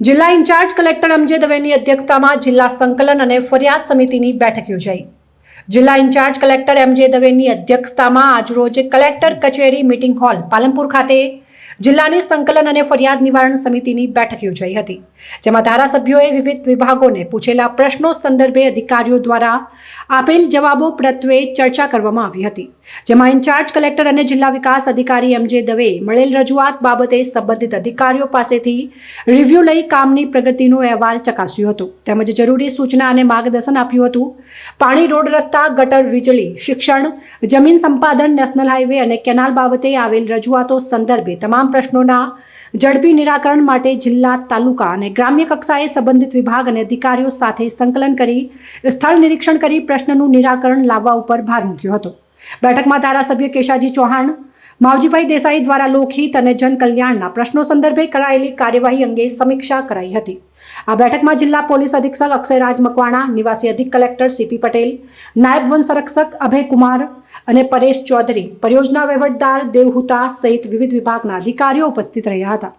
જિલ્લા in charge collector અમજે દવેની અધ્યક્ષતામાં જિલ્લા સંકલન અને ફરિયાદ સમિતિની બેઠક યોજાઈ. જિલ્લા ઇન્ચાર્જ કલેક્ટર એમજે દવેની અધ્યક્ષતામાં આજરોજ કલેક્ટર કચેરી મીટિંગ હોલ પાલનપુર ખાતે જિલ્લાની સંકલન અને ફરિયાદ નિવારણ સમિતિની બેઠક યોજાઈ હતી, જેમાં ધારાસભ્યોએ વિવિધ વિભાગોને પૂછેલા પ્રશ્નો સંદર્ભે અધિકારીઓ દ્વારા આપેલ જવાબો પ્રત્યે ચર્ચા કરવામાં આવી હતી, જેમાં ઇન્ચાર્જ કલેક્ટર અને જિલ્લા વિકાસ અધિકારી એમજે દવે મળેલ રજૂઆત બાબતે સંબંધિત અધિકારીઓ પાસેથી રિવ્યૂ લઈ કામની પ્રગતિનો અહેવાલ ચકાસ્યો હતો. તેમજ જરૂરી સૂચના અને માર્ગદર્શન આપ્યું હતું, પાણી રોડ રસ્તા, ગટર વીજળી, શિક્ષણ, જમીન સંપાદન, નેશનલ હાઈવે અને કેનાલ બાબતે આવેલ રજૂઆતો સંદર્ભે તમામ પ્રશ્નોના ઝડપી નિરાકરણ માટે જિલ્લા, તાલુકા અને ગ્રામ્ય કક્ષાએ સંબંધિત વિભાગ અને અધિકારીઓ સાથે સંકલન કરી, સ્થળ નિરીક્ષણ કરી પ્રશ્નનું નિરાકરણ લાવવા ઉપર ભાર મૂક્યો હતો. બેઠકમાં ધારાસભ્ય કેશાજી ચૌહાણ માવજીભાઈ દેસાઈ દ્વારા લોકહિત અને જનકલ્યાણના પ્રશ્નો સંદર્ભે કરાયેલી કાર્યવાહી અંગે સમીક્ષા કરાઈ હતી. આ બેઠકમાં જિલ્લા પોલીસ અધિક્ષક અક્ષયરાજ મકવાણા, નિવાસી અધિક કલેક્ટર સીપી પટેલ, નાયબ વન સંરક્ષક અભય કુમાર અને પરેશ ચૌધરી, પરિયોજના વહીવટદાર દેવહુતા સહિત વિવિધ વિભાગના અધિકારીઓ ઉપસ્થિત રહ્યા હતા.